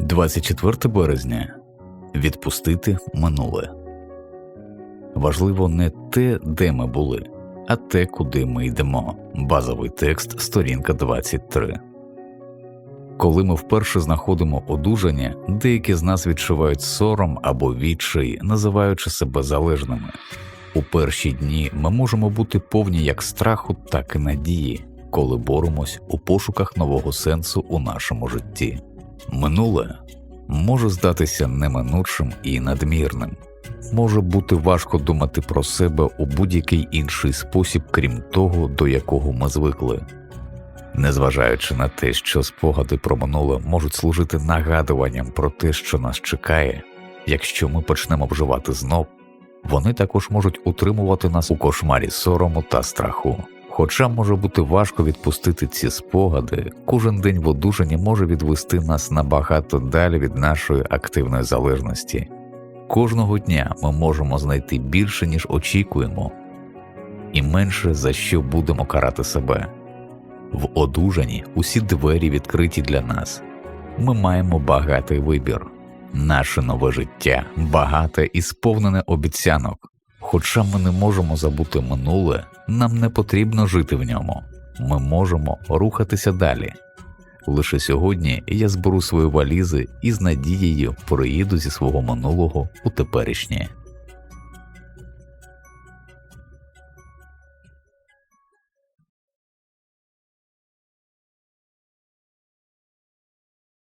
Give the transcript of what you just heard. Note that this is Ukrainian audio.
24 березня відпустити минуле. Важливо не те, де ми були, а те, куди ми йдемо. Базовий текст, сторінка 23. Коли ми вперше знаходимо одужання, деякі з нас відчувають сором або відчай, називаючи себе залежними. У перші дні ми можемо бути повні як страху, так і надії, коли боремось у пошуках нового сенсу у нашому житті. Минуле може здатися неминучим і надмірним. Може бути важко думати про себе у будь-який інший спосіб, крім того, до якого ми звикли. Незважаючи на те, що спогади про минуле можуть служити нагадуванням про те, що нас чекає, якщо ми почнемо вживати знов, вони також можуть утримувати нас у кошмарі сорому та страху. Хоча може бути важко відпустити ці спогади, кожен день в одужанні може відвести нас набагато далі від нашої активної залежності. Кожного дня ми можемо знайти більше, ніж очікуємо, і менше за що будемо карати себе. В одужанні усі двері відкриті для нас. Ми маємо багатий вибір. Наше нове життя багате і сповнене обіцянок. Хоча ми не можемо забути минуле, нам не потрібно жити в ньому. Ми можемо рухатися далі. Лише сьогодні я зберу свої валізи і з надією приїду зі свого минулого у теперішнє.